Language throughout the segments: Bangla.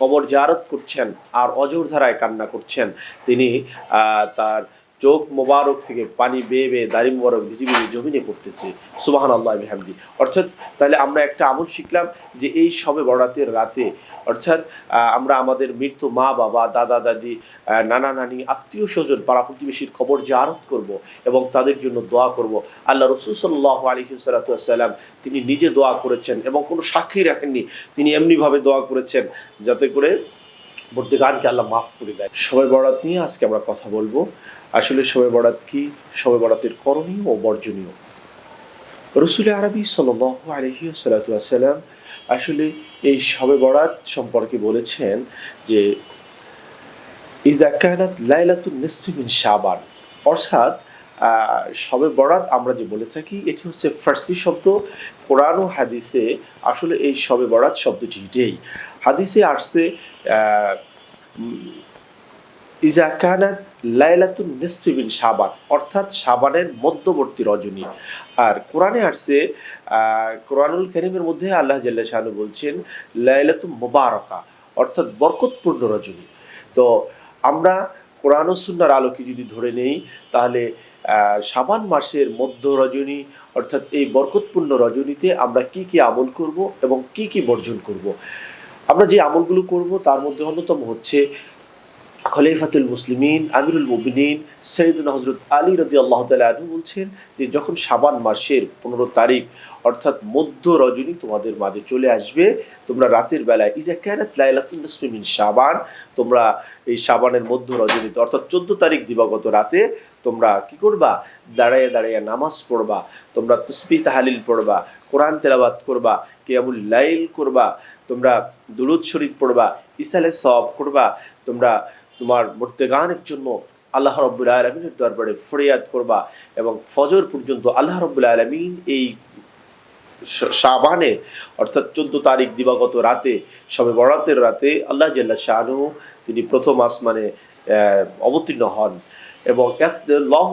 কবর জারত করছেন আর অজোর ধারায় কান্না করছেন। তিনি তার চোখ মোবারক থেকে পানি বেয়ে বেয়ে দাড়ি মোবারক ভিজে ভিজে জমিনে পড়তেছে। সুবাহান আল্লাহ বিহামদি। অর্থাৎ তাহলে আমরা একটা আমল শিখলাম যে এই সবে বরাতের রাতে, অর্থাৎ আমরা আমাদের মৃত্যু মা, বাবা, দাদা, দাদি নানা, নানি, আত্মীয় স্বজন, পাড়া প্রতিবেশীর খবর জারত করব এবং তাদের জন্য দোয়া করব। আল্লাহ রসুল সাল্লাহ আলী সাল্লাম তিনি নিজে দোয়া করেছেন এবং কোনো সাক্ষী রাখেননি। তিনি এমনিভাবে দোয়া করেছেন যাতে করে বর্তমানকে আল্লাহ মাফ করে দেয়। সবে বরাত নিয়ে আজকে আমরা কথা বলব। আসলে সবে বরাত কি? সবে বরাতের করণীয় ও বর্জনীয়। রসুল আরবি সাল আলহি সাল্লাম আসলে এই সবে বরাত সম্পর্কে বলেছেন যে নিসফি শাবান। অর্থাৎ বরাত আমরা যে বলে থাকি, এটি হচ্ছে ফার্সি শব্দ। কোরআন ও হাদিসে আসলে এই শবে বরাত শব্দটি এটাই হাদিসে আসছে আহ, উম, ইজা কানাত লাইলাতুন নিসফি মিন শাবান অর্থাৎ শাবানের মধ্যবর্তী রজনী। আর কোরআনে আসছে কোরআনুল করিমের মধ্যে আল্লাহ জাল্লা শাহানু বলছেন লাইলাতুন মুবারকা অর্থাৎ বরকতপূর্ণ রজনী। তো আমরা কোরআন সুন্নার আলোকে যদি ধরে নেই তাহলে সাবান মাসের মধ্য রজনী অর্থাৎ এই বরকতপূর্ণ রজনীতে আমরা কি কি আমল করব এবং কি কি বর্জন করব? আমরা যে আমলগুলো করব, তার মধ্যে অন্যতম হচ্ছে খলিফাতুল মুসলিমিন, আমিরুল মুবিনিন সৈয়দুল হজরত আলী রদি আল্লাহ তালু বলছেন যে যখন সাবান মাসের পনেরো তারিখ, অর্থাৎ মধ্য রজনী তোমাদের মাঝে চলে আসবে, তোমরা রাতের বেলায়, ইজা ক্যারাত লাইলাতুন মিন শাবান তোমরা এই সাবানের মধ্য রজনীতে, অর্থাৎ চোদ্দ তারিখ দিবাগত রাতে তোমরা কি করবা? দাঁড়াইয়া দাঁড়াইয়া নামাজ পড়বা, তোমরা তসবি তাহালিল পড়বা, কোরআন তেলাবাত করবা, কিয়ামুল লাইল করবা তোমরা দুরুদ শরীফ পড়বা, ইসালে সব করবা, তোমরা তোমার মর্তেগানের জন্য আল্লাহ রব্বুল আলমিনের দরবারে ফরিয়াদ করবা এবং ফজর পর্যন্ত আল্লাহ রব্বুল আলমিন এই শাবানে অর্থাৎ চোদ্দ তারিখ দিবাগত রাতে, সবে বরাতের রাতে আল্লাহ জাল্লা শাহানু তিনি প্রথম আসমানে অবতীর্ণ হন এবং লহ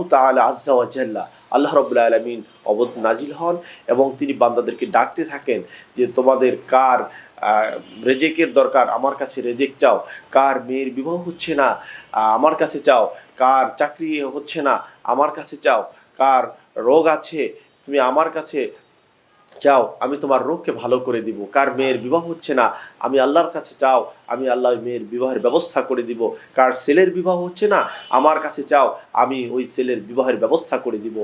ওয়া জাল্লা আল্লাহ রব্বুল আলমিন অবত, নাজিল হন এবং তিনি বান্দাদেরকে ডাকতে থাকেন যে তোমাদের কার রেজেকের দরকার, আমার কাছে রেজেক চাও। কার মেয়ের বিবাহ হচ্ছে না আমার কাছে চাও। কার চাকরি হচ্ছে না, আমার কাছে চাও। কার রোগ আছে, তুমি আমার কাছে চাও। আমি তোমার রোগকে ভালো করে দিব। কার মেয়ের বিবাহ হচ্ছে না, আমি আল্লাহর কাছে চাও। আমি আল্লাহ মেয়ের বিবাহের ব্যবস্থা করে দিব। কার ছেলের বিবাহ হচ্ছে না, আমার কাছে চাও। আমি ওই ছেলের বিবাহের ব্যবস্থা করে দিব।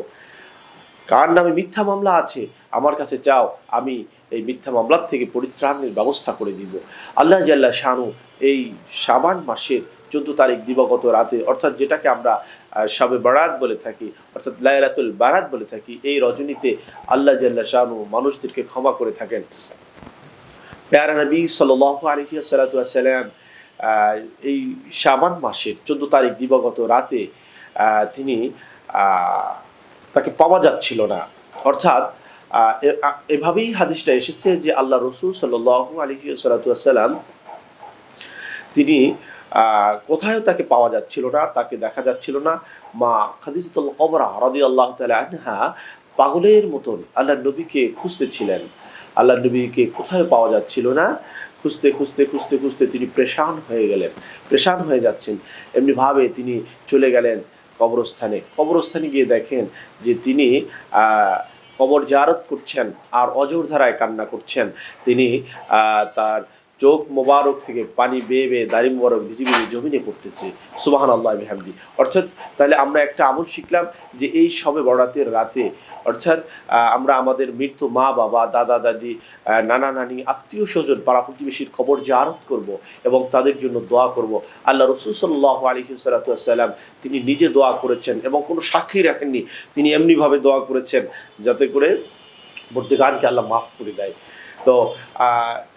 কার নামে মিথ্যা মামলা আছে, আমার কাছে চাও। আমি এই মিথ্যা মামলার থেকে পরিত্রাণের ব্যবস্থা করে দিব। আল্লাহ জাল্লা শানু এই সাবান মাসের চোদ্দ তারিখ দিবাগত রাতে, অর্থাৎ যেটাকে আমরা শবে বারাত বলে থাকি, অর্থাৎ লায়লাতুল বারাত বলে থাকি, এই রজনীতে আল্লাহ জাল্লা শানু মানুষদেরকে ক্ষমা করে থাকেন। প্যারা নবী সাল আলহি সালাম এই সাবান মাসের চোদ্দ তারিখ দিবাগত রাতে তিনি তাকে পাওয়া যাচ্ছিল না। অর্থাৎ এভাবেই হাদিসটা এসেছে যে আল্লাহ রসুল সাল আলহি সালাম তিনি আহ, কোথায়ও তাকে পাওয়া যাচ্ছিল না তাকে দেখা যাচ্ছিল না। মা খাদিজাতুল কবরা রাদি আল্লাহ আনহা পাগলের মতন আল্লাহ নবীকে খুঁজতেছিলেন আল্লাহ নবীকে কোথায় পাওয়া যাচ্ছিল না। খুঁজতে খুঁজতে খুঁজতে খুঁজতে তিনি প্রেশান হয়ে গেলেন প্রেশান হয়ে যাচ্ছেন। এমনি ভাবে তিনি চলে গেলেন কবরস্থানে। কবরস্থানে গিয়ে দেখেন যে তিনি কবর জারত করছেন আর অজোর ধারায় কান্না করছেন। তিনি তার চোখ মোবারক থেকে পানি বেয়ে বেয়ে দাড়ি মোবারক ভিজে ভিজে জমিনে পড়তেছে। সুবাহান আল্লাহ বিহামদি। অর্থাৎ তাহলে আমরা একটা আমল শিখলাম যে এই সবে বরাতের রাতে, অর্থাৎ আমরা আমাদের মৃত্যু মা, বাবা, দাদা, দাদি নানা, নানি, আত্মীয় স্বজন, পাড়া প্রতিবেশীর খবর জারত করব এবং তাদের জন্য দোয়া করব। আল্লাহ রসুল সাল্লাহ আলী সাল্লাম তিনি নিজে দোয়া করেছেন এবং কোনো সাক্ষী রাখেননি। তিনি এমনিভাবে দোয়া করেছেন যাতে করে বর্তমানকে আল্লাহ মাফ করে দেয়। তো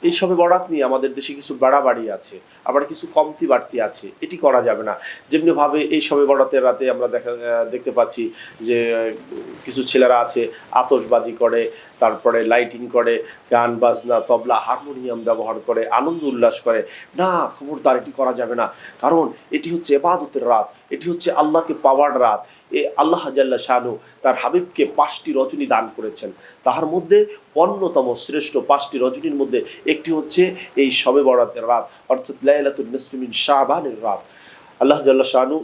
এই সবে বরাত নিয়ে আমাদের দেশে কিছু বাড়াবাড়ি আছে, আবার কিছু কমতি বাড়তি আছে, এটি করা যাবে না। যেমনিভাবে এই সবে বরাতের রাতে আমরা দেখা দেখতে পাচ্ছি যে, কিছু ছেলেরা আছে, আতশবাজি করে, তারপরে লাইটিং করে, গান, বাজনা, তবলা, হারমোনিয়াম ব্যবহার করে, আনন্দ উল্লাস করে। না, খবরদার, এটি করা যাবে না। কারণ এটি হচ্ছে এবাদতের রাত, এটি হচ্ছে আল্লাহকে পাওয়ার রাত। এ আল্লাহ জাল্লা শাহানু তার হাবিবকে পাঁচটি রজনী দান করেছেন। তাহার মধ্যে অন্যতম শ্রেষ্ঠ পাঁচটি রজনীর মধ্যে একটি হচ্ছে এই সবে বরাতের রাত, অর্থাৎ লাইলাতুল নসমিন শাহবানের রাত। আল্লাহ জাল্লা শাহানু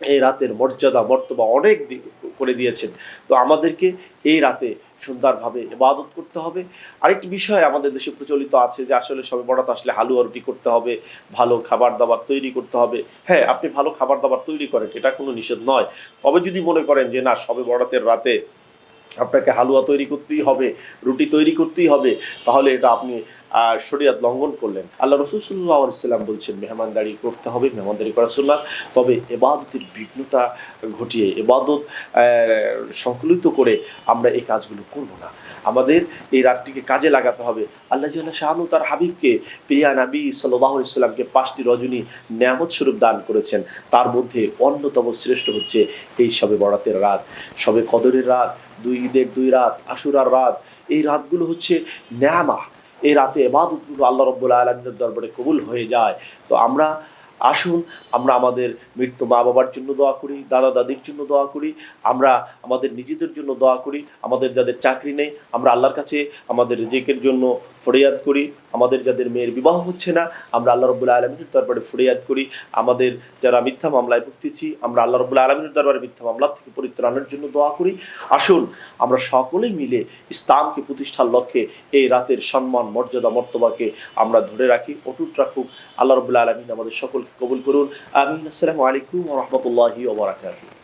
এই রাতের মর্যাদা, মর্তবা অনেক দিক করে দিয়েছেন। তো আমাদেরকে এই রাতে সুন্দরভাবে ইবাদত করতে হবে। আরেকটি বিষয় আমাদের দেশে প্রচলিত আছে যে আসলে সবে বরাত আসলে হালুয়া রুটি করতে হবে, ভালো খাবার দাবার তৈরি করতে হবে। হ্যাঁ আপনি ভালো খাবার দাবার তৈরি করেন, এটা কোনো নিষেধ নয়। তবে যদি মনে করেন যে না, সবে বরাতের রাতে আপনাকে হালুয়া তৈরি করতেই হবে, রুটি তৈরি করতেই হবে, তাহলে এটা আপনি আহ, শরিয়াত লঙ্ঘন করলেন। আল্লাহ রসুল্লাহ সাল্লাম বলছেন মেহমানদারি করতে হবে মেহমানদারি করা সুন্নাত তবে এবাদতের বিঘ্নতা ঘটিয়ে এবাদত সংকলিত করে আমরা এই কাজগুলো করব না। আমাদের এই রাতটিকে কাজে লাগাতে হবে। আল্লাহ জাল্লাহ শাহানু তার হাবিবকে প্রিয়া নবী সাল্লাহ ইসলামকে পাঁচটি রজনী নিয়ামত স্বরূপ দান করেছেন। তার মধ্যে অন্যতম শ্রেষ্ঠ হচ্ছে এই সবে বরাতের রাত। সবে কদরের রাত দুই ঈদের দুই রাত আশুরার রাত। এই রাতগুলো হচ্ছে ন্যামা এই রাতে এবাদতগুলো আল্লাহ রব্বুল আলমীর দরবারে কবুল হয়ে যায়। তো আমরা আসুন, আমরা আমাদের মৃত্যু মা বাবার জন্য দোয়া করি, দাদা দাদির জন্য দোয়া করি, আমরা আমাদের নিজেদের জন্য দোয়া করি, আমাদের যাদের চাকরি নেই, আমরা আল্লাহর কাছে আমাদের রেজেকের জন্য ফরিয়াদ করি। আমাদের যাদের মেয়ের বিবাহ হচ্ছে না, আমরা আল্লাহ রব্বুল আলমীর দরবারে ফরিয়াদ করি। আমাদের যারা মিথ্যা মামলায় ভুগতেছি, আমরা আল্লাহ রব্বুল আলমীর দরবারে মিথ্যা মামলা থেকে পরিত্রাণের জন্য দোয়া করি। আসুন, আমরা সকলেই মিলে ইসলামকে প্রতিষ্ঠার লক্ষ্যে এই রাতের সম্মান, মর্যাদা, মর্তবাকে আমরা ধরে রাখি, অটুট রাখুক। আল্লাহ রবুল্লা আলমিন আমাদের সকলকে কবুল করুন। আমিন। আসসালামু আলাইকুম রহমতুল্লাহি ওবরাকাতুহ